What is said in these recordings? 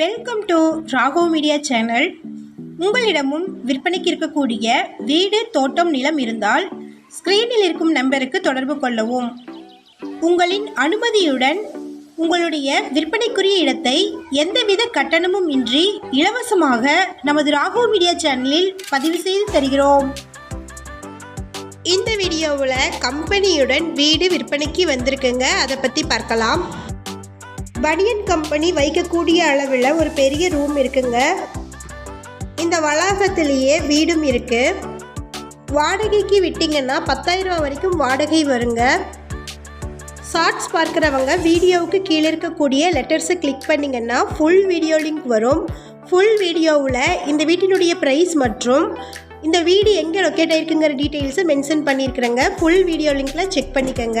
Welcome to Rago media channel உங்களிடமும் விற்பனைக்கு இருக்கக்கூடிய வீடு தோட்டம் நிலம் இருந்தால் ஸ்க்ரீனில் இருக்கும் நம்பருக்கு தொடர்பு கொள்ளவும். உங்களின் அனுமதியுடன் உங்களுடைய விற்பனைக்குரிய இடத்தை எந்தவித கட்டணமும் இன்றி இலவசமாக நமது ராகோ மீடியா சேனலில் பதிவு செய்து தருகிறோம். இந்த வீடியோவில் கம்பெனியுடன் வீடு விற்பனைக்கு வந்திருக்குங்க. அதை பற்றி பார்க்கலாம். பனியன் கம்பெனி வைக்கக்கூடிய அளவில் ஒரு பெரிய ரூம் இருக்குங்க. இந்த வளாகத்திலேயே வீடும் இருக்குது வாடகைக்கு விட்டிங்கன்னா பத்தாயிரரூபா வரைக்கும் வாடகை வருங்க. ஷார்ட்ஸ் பார்க்குறவங்க வீடியோவுக்கு கீழே இருக்கக்கூடிய லெட்டர்ஸை கிளிக் பண்ணிங்கன்னா ஃபுல் வீடியோ லிங்க் வரும். ஃபுல் வீடியோவில் இந்த வீட்டினுடைய ப்ரைஸ் மற்றும் இந்த வீடு எங்கே லொக்கேட் ஆயிருக்குங்கிற டீட்டெயில்ஸை மென்ஷன் பண்ணியிருக்கிறேங்க. ஃபுல் வீடியோ லிங்க்கில் செக் பண்ணிக்கோங்க.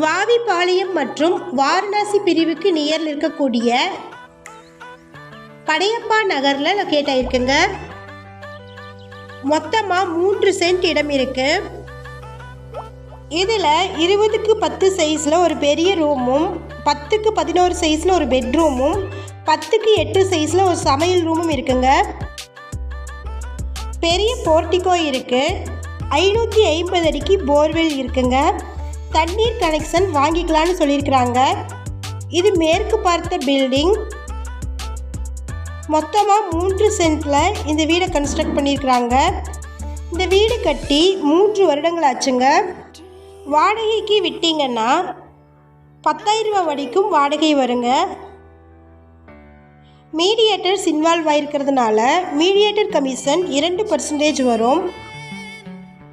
வாவிபாளையம் மற்றும் வாரணாசி பிரிவுக்கு நியரில் இருக்கக்கூடிய படையப்பா நகரில் லொக்கேட் ஆயிருக்குங்க. மொத்தமாக மூன்று சென்ட் இடம் இருக்கு. இதில் இருபதுக்கு பத்து சைஸில் ஒரு பெரிய ரூமும் பத்துக்கு பதினோரு சைஸில் ஒரு பெட்ரூமும் பத்துக்கு எட்டு சைஸில் ஒரு சமையல் ரூமும் இருக்குங்க. பெரிய போர்ட்டிகோ இருக்குது ஐநூற்றி ஐம்பது அடிக்கு போர்வெல் இருக்குங்க. தண்ணீர் கனெக்ஷன் வாங்கிக்கலாம்னு சொல்லியிருக்கிறாங்க. இது மேற்கு பார்த்த பில்டிங் மொத்தமாக மூன்று சென்ட்டில் இந்த வீடை கன்ஸ்ட்ரக்ட் பண்ணியிருக்கிறாங்க. இந்த வீடு கட்டி மூன்று வருடங்கள் ஆச்சுங்க. வாடகைக்கு விட்டீங்கன்னா பத்தாயிரம் ரூபாய் வரைக்கும் வாடகை வருங்க. மீடியேட்டர்ஸ் இன்வால்வ் ஆயிருக்கிறதுனால மீடியேட்டர் கமிஷன் இரண்டு பர்சன்டேஜ் வரும்.